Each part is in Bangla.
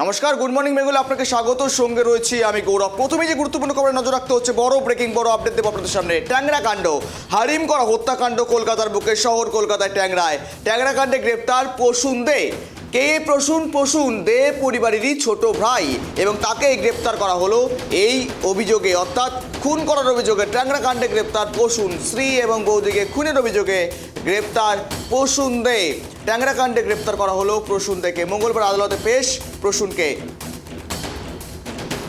নমস্কার গুড মর্নিং মেঘুল, আপনাকে স্বাগত। সঙ্গে রয়েছি আমি গৌরব। প্রথমে যে গুরুত্বপূর্ণ খবরে নজর রাখতে হচ্ছে, বড় ব্রেকিং বড় আপডেট দেবো আপনাদের সামনে। ট্যাংরা কাণ্ড হারিম করা হত্যাকাণ্ড কলকাতার বুকে, শহর কলকাতায় ট্যাংরায়। ট্যাংরা কাণ্ডে গ্রেপ্তার দে। কে প্রসূন প্রসূন দে পরিবারেরই ছোট ভাই এবং তাকে গ্রেপ্তার করা হলো এই অভিযোগে, অর্থাৎ খুন করার অভিযোগে ট্যাংরা কাণ্ডে গ্রেপ্তার প্রসূন, স্ত্রী এবং বৌদিকে খুনের অভিযোগে গ্রেপ্তার প্রসূন দে। ট্যাংরা কাণ্ডে গ্রেপ্তার করা হলো প্রসূন দেকে। মঙ্গলবার আদালতে পেশ প্রসূনকে।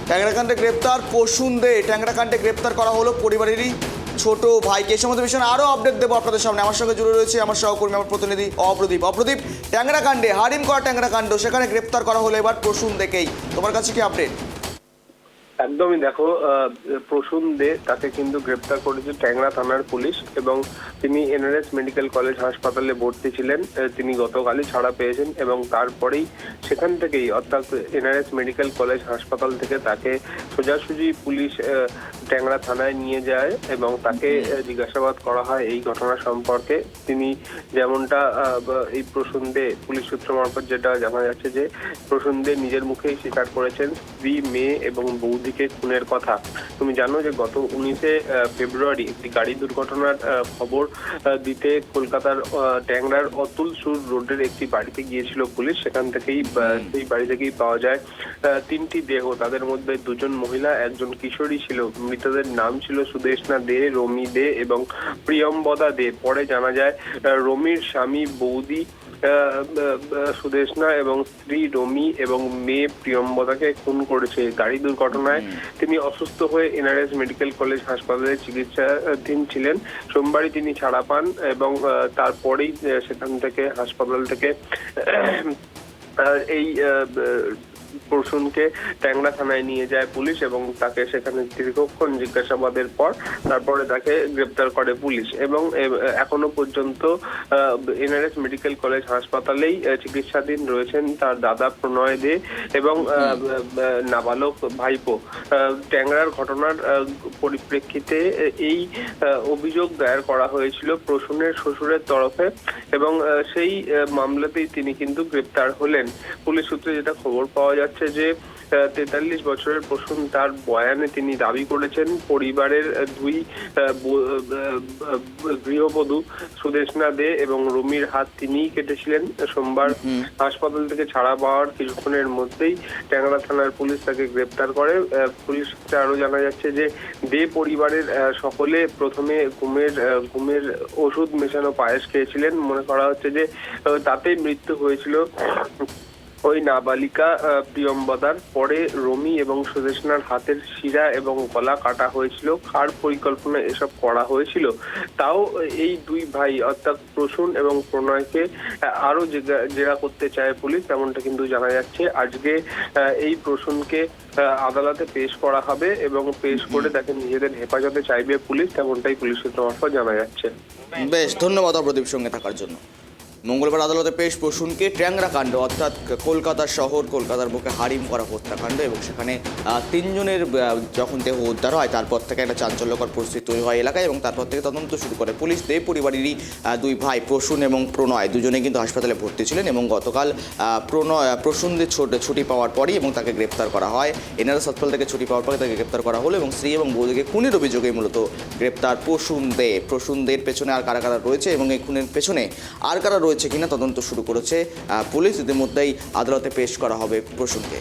ট্যাংরাকাণ্ডে গ্রেপ্তার পশুন দে। ট্যাংরাকাণ্ডে গ্রেপ্তার করা হলো পরিবারেরই ছোট ভাইকে। এই সমস্ত বিষয়ে আরও আপডেট দেবো আপনাদের সামনে। আমার সঙ্গে জুড়ে রয়েছে আমার সহকর্মী, আমার প্রতিনিধি অপ্রদীপ। অপ্রদীপ, ট্যাংরাকাণ্ডে হারিম করা ট্যাংরাকাণ্ড, সেখানে গ্রেপ্তার করা হলো এবার প্রসূন দেখেই তোমার কাছে কি আপডেট একদমই দেখো প্রসূন দে তাকে কিন্তু গ্রেপ্তার করেছে ট্যাংরা থানার পুলিশ এবং তিনি এনআরএস মেডিকেল কলেজ হাসপাতালে ভর্তি ছিলেন। তিনি গতকালই ছাড়া পেয়েছেন এবং তারপরেই সেখান থেকেই, অর্থাৎ এনআরএস মেডিকেল কলেজ হাসপাতাল থেকে তাকে সোজাসুজি পুলিশ ট্যাংরা থানায় নিয়ে যায় এবং তাকে জিজ্ঞাসাবাদ করা হয় এই ঘটনা সম্পর্কে। তিনি যেমনটা এই প্রসূন দে পুলিশ সূত্র মারফত যেটা জানা যাচ্ছে যে প্রসূন দে নিজের মুখেই স্বীকার করেছেন স্ত্রী মেয়ে এবং বৌদিকে খুনের কথা। তুমি জানো যে গত উনিশে ফেব্রুয়ারি একটি গাড়ি দুর্ঘটনার খবর দিতে কলকাতার ট্যাংরার অতুল সুর রোডের একটি বাড়িতে গিয়েছিল পুলিশ। সেখান থেকেই সেই বাড়ি থেকেই পাওয়া যায় তিনটি দেহ। তাদের মধ্যে দুজন মহিলা একজন কিশোরী ছিল। মৃতদের নাম ছিল সুদেশনা দে রমি দে এবং প্রিয়ম্বদা দে। পরে জানা যায় রমির স্বামী বৌদি সুদেশনা এবং স্ত্রী রমি এবং মেয়ে প্রিয়ম্বদাকে খুন করেছে। গাড়ি দুর্ঘটনায় তিনি অসুস্থ হয়ে এনআরএস মেডিকেল কলেজ হাসপাতালে চিকিৎসাধীন ছিলেন। সোমবারই তিনি ছাড়া পান এবং তারপরেই সেখান থেকে হাসপাতাল থেকে এই প্রসূনকে ট্যাংরা থানায় নিয়ে যায় পুলিশ এবং তাকে সেখানে দীর্ঘক্ষণ জিজ্ঞাসাবাদের পর তারপরে তাকে গ্রেপ্তার করে পুলিশ এবং এখনও পর্যন্ত এনআরএস মেডিকেল কলেজ হাসপাতালেই চিকিৎসাধীন রয়েছেন তার দাদা প্রণয় দে এবং নাবালক ভাইপো। ট্যাংরার ঘটনার পরিপ্রেক্ষিতে এই অভিযোগ দায়ের করা হয়েছিল প্রসূনের শ্বশুরের তরফে এবং সেই মামলাতেই তিনি কিন্তু গ্রেপ্তার হলেন। পুলিশ সূত্রে যেটা খবর পাওয়া যাচ্ছে যে তেতাল্লিশ বছরের প্রসূন তার বয়ানে তিনি দাবি করেছেন পরিবারের দুই গৃহবধূ সুদেশনা দে এবং রুমির হাত তিনিই কেটেছিলেন। সোমবার হাসপাতাল থেকে ছাড়া পাওয়ার কিছুক্ষণের মধ্যেই ট্যাংরা থানার পুলিশ তাকে গ্রেপ্তার করে। পুলিশ সূত্রে আরও জানা যাচ্ছে যে দে পরিবারের সকলে প্রথমে ঘুমের ঘুমের ওষুধ মেশানো পায়েস খেয়েছিলেন। মনে করা হচ্ছে যে তাতেই মৃত্যু হয়েছিল। ওই নাবালিকা প্রিয়ম্বদার। পরে রমি এবং সুদেশনার হাতের শিরা এবং গলা কাটা হয়েছিল। কার পরিকল্পনা এসব করা হয়েছিল। তাও এই দুই ভাই, অর্থাৎ প্রসূন এবং প্রণয়কে আরও জেরা- করতে চায় পুলিশ, তেমনটা কিন্তু জানা যাচ্ছে। আজকে এই প্রসূনকে আদালতে পেশ করা হবে এবং পেশ করে তাকে নিজেদের হেফাজতে চাইবে পুলিশ, তেমনটাই পুলিশ সূত্র মারফত জানা যাচ্ছে। বেশ, ধন্যবাদ অপ্রদীপ সঙ্গে থাকার জন্য। মঙ্গলবার আদালতে পেশ প্রসূনকে ট্যাংরা কাণ্ড, অর্থাৎ কলকাতা শহর, কলকাতার বুকে হারিম করা হত্যাকাণ্ড এবং সেখানে তিনজনের যখন দেহ উদ্ধার হয়, তারপর থেকে একটা চাঞ্চল্যকর পরিস্থিতি তৈরি হয় এলাকায় এবং তারপর থেকে তদন্ত শুরু করে পুলিশ। দেব পরিবারেরই দুই ভাই, প্রসূন এবং প্রণয় দুজনে কিন্তু হাসপাতালে ভর্তি ছিলেন এবং গতকাল প্রণয় প্রসূনদের ছোট পাওয়ার পরই এবং তাকে গ্রেপ্তার করা হয়। এনআরএস হাসপাতাল থেকে ছুটি পাওয়ার পরে তাকে গ্রেপ্তার করা হলো এবং স্ত্রী এবং বৌদিকে খুনের অভিযোগে মূলত গ্রেপ্তার প্রসূন দে প্রসূন দের পেছনে আর কারা কারা রয়েছে এবং এই খুনের পেছনে আর কারা রয়েছে কিনা তদন্ত শুরু করেছে পুলিশ। ইতিমধ্যেই আদালতে পেশ করা হবে প্রসূনকে